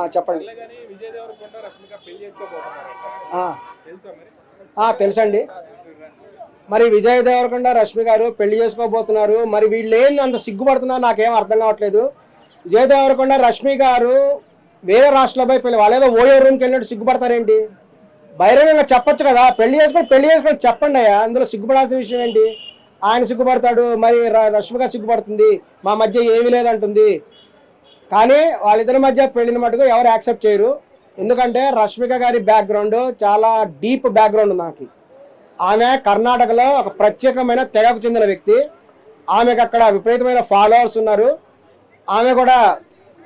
చెప్పండి. తెలుసండి. మరి విజయ్ దేవరకొండ రష్మి గారు పెళ్ళి చేసుకోబోతున్నారు. మరి వీళ్ళు ఏంది అంత సిగ్గుపడుతున్నారు? నాకేం అర్థం కావట్లేదు. విజయ్ దేవరకొండ రష్మి గారు వేరే రాష్ట్రంలో పెళ్ళి వాళ్ళేదో ఓయో రూమ్కి వెళ్ళినట్టు సిగ్గుపడతారేంటి? బహిరంగంగా చెప్పొచ్చు కదా. పెళ్ళి చేసుకొని పెళ్ళి చేసుకొని చెప్పండి అయ్యా. అందులో సిగ్గుపడాల్సిన విషయం ఏంటి? ఆయన సిగ్గుపడతాడు. మరి ర- రష్మిక సిగ్గుపడుతుంది. మా మధ్య ఏమీ లేదంటుంది. కానీ వాళ్ళిద్దరి మధ్య పెళ్ళిన మటుకు ఎవరు యాక్సెప్ట్ చేయరు. ఎందుకంటే రష్మిక గారి బ్యాక్గ్రౌండ్ చాలా డీప్ బ్యాక్గ్రౌండ్ ఉంది నాకు ఆమె కర్ణాటకలో ఒక ప్రత్యేకమైన తెగకు చెందిన వ్యక్తి. ఆమెకు అక్కడ విపరీతమైన ఫాలోవర్స్ ఉన్నారు. ఆమె కూడా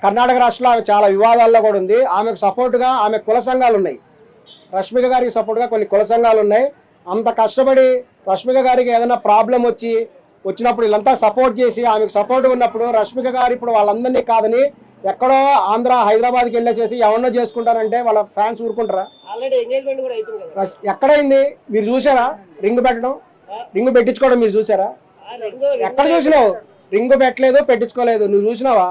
కర్ణాటక రాష్ట్రంలో ఆమె చాలా వివాదాల్లో కూడా ఉంది. ఆమెకు సపోర్ట్గా ఆమె కుల సంఘాలు ఉన్నాయి. రష్మిక గారికి సపోర్ట్గా కొన్ని కుల సంఘాలు ఉన్నాయి. అంత కష్టపడి రష్మిక గారికి ఏదైనా ప్రాబ్లం వచ్చి వచ్చినప్పుడు వీళ్ళంతా సపోర్ట్ చేసి ఆమెకు సపోర్ట్ ఉన్నప్పుడు రష్మిక గారు ఇప్పుడు వాళ్ళందరినీ కాదని ఎక్కడో ఆంధ్ర హైదరాబాద్కి వెళ్ళేసేసి ఎవరినో చేసుకుంటారంటే వాళ్ళ ఫ్యాన్స్ ఊరుకుంటారా? ఎక్కడైంది? మీరు చూసారా రింగ్ పెట్టడం? రింగ్ పెట్టించుకోవడం మీరు చూసారా ఎక్కడ చూసినావు? రింగ్ పెట్టలేదు పెట్టించుకోలేదు. నువ్వు చూసినావా?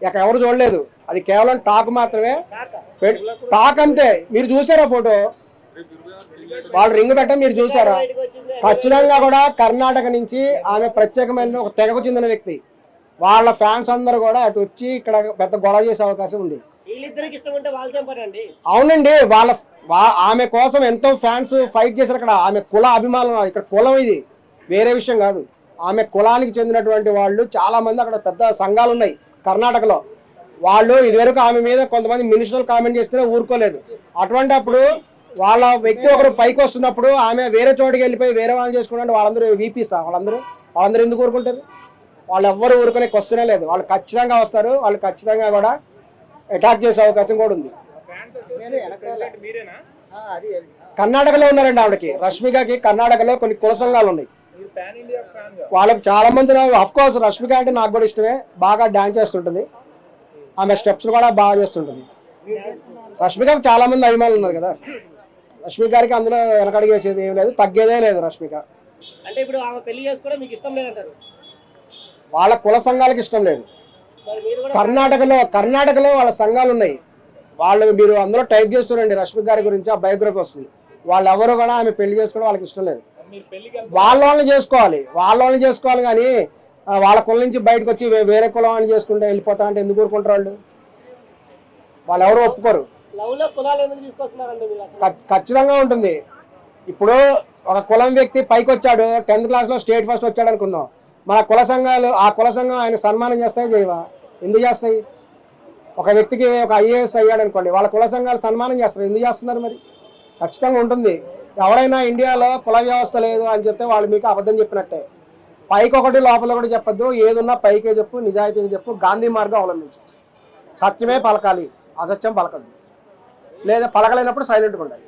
ఎక్కడ ఎవరు చూడలేదు. అది కేవలం టాక్ మాత్రమే. టాక్. అంతే. మీరు చూసారా ఫోటో? వాళ్ళు రింగ్ పెట్టడం మీరు చూసారా ఖచ్చితంగా కూడా కర్ణాటక నుంచి ఆమె ప్రత్యేకమైన ఒక తెగకు చెందిన వ్యక్తి. వాళ్ళ ఫ్యాన్స్ అందరూ కూడా అటు వచ్చి ఇక్కడ పెద్ద గొడవ చేసే అవకాశం ఉంది. అవునండి వాళ్ళ ఆమె కోసం ఎంతో ఫ్యాన్స్ ఫైట్ చేశారు అక్కడ. ఆమె కుల అభిమానం ఇక్కడ కులం ఇది. వేరే విషయం కాదు. ఆమె కులానికి చెందినటువంటి వాళ్ళు చాలా మంది అక్కడ పెద్ద సంఘాలు ఉన్నాయి కర్ణాటకలో. వాళ్ళు ఇదివరకు ఆమె మీద కొంతమంది మినిస్టర్లు కామెంట్ చేస్తేనే ఊరుకోలేదు. అటువంటి అప్పుడు వాళ్ళ వ్యక్తి ఒకరు పైకి వస్తున్నప్పుడు ఆమె వేరే చోటుకి వెళ్ళిపోయి వేరే వాళ్ళని చేసుకుంటే వాళ్ళందరూ వీపీసా? వాళ్ళందరూ వాళ్ళందరూ ఎందుకు ఊరుకుంటారు? వాళ్ళు ఎవ్వరు ఊరుకునే క్వశ్చనే లేదు. వాళ్ళు ఖచ్చితంగా వస్తారు. వాళ్ళు ఖచ్చితంగా కూడా అటాక్ చేసే అవకాశం కూడా ఉంది. కర్ణాటకలో ఉన్నారండి ఆవిడకి. రష్మికకి కర్ణాటకలో కొన్ని కుల సంఘాలు ఉన్నాయి. మీరు పాన్ ఇండియా ఫ్యాన్ వాళ్ళకి చాలా మంది అఫ్ కోర్స్ రష్మిక అంటే నాకు కూడా ఇష్టమే. బాగా డాన్స్ చేస్తుంటుంది. ఆమె స్టెప్స్ కూడా బాగా చేస్తుంటుంది. రష్మికకి చాలా మంది అభిమానులు ఉన్నారు కదా. రష్మిక గారికి అందులో వెనకడిగేసేది ఏం లేదు. తగ్గేదే లేదు రష్మిక. అంటే ఇప్పుడు ఆమె పెళ్ళి చేసుకోవడం మీకు ఇష్టం లేదంటారు. వాళ్ళ కుల సంఘాలకు ఇష్టం లేదు. కర్ణాటకలో కర్ణాటకలో వాళ్ళ సంఘాలు ఉన్నాయి. వాళ్ళు మీరు అందులో టైప్ చేస్తున్నారండి రష్మి గారి గురించి ఆ బయోగ్రఫీ వస్తుంది. వాళ్ళు ఎవరు కూడా ఆమె పెళ్ళి చేసుకోవడం వాళ్ళకి ఇష్టం లేదు. వాళ్ళ వాళ్ళని చేసుకోవాలి వాళ్ళ వాళ్ళని చేసుకోవాలి కానీ వాళ్ళ కులం నుంచి బయటకు వచ్చి వేరే కులం అని చేసుకుంటే వెళ్ళిపోతా అంటే ఎందుకు ఊరుకుంటారు వాళ్ళు? వాళ్ళు ఎవరు ఒప్పుకోరు ఖచ్చితంగా ఉంటుంది. ఇప్పుడు ఒక కులం వ్యక్తి పైకి వచ్చాడు టెన్త్ క్లాస్లో స్టేట్ ఫస్ట్ వచ్చాడు అనుకున్నాం మన కుల సంఘాలు ఆ కుల సంఘం ఆయన సన్మానం చేస్తాయి చేయవా ఎందుకు చేస్తాయి? ఒక వ్యక్తికి ఒక ఐఏఎస్ అయ్యాడు అనుకోండి వాళ్ళ కుల సంఘాలు సన్మానం చేస్తారు. ఎందుకు చేస్తున్నారు మరి? ఖచ్చితంగా ఉంటుంది. ఎవరైనా ఇండియాలో కుల వ్యవస్థ లేదు అని చెప్తే వాళ్ళు మీకు అబద్ధం చెప్పినట్టే. పైకి ఒకటి లోపల ఒకటి చెప్పద్దు. ఏదున్నా పైకే చెప్పు నిజాయితీగా చెప్పు. గాంధీ మార్గం అవలంబించు. సత్యమే పలకాలి. అసత్యం పలకద్దు లేదా పలకలేనప్పుడు సైలెంట్గా ఉండాలి.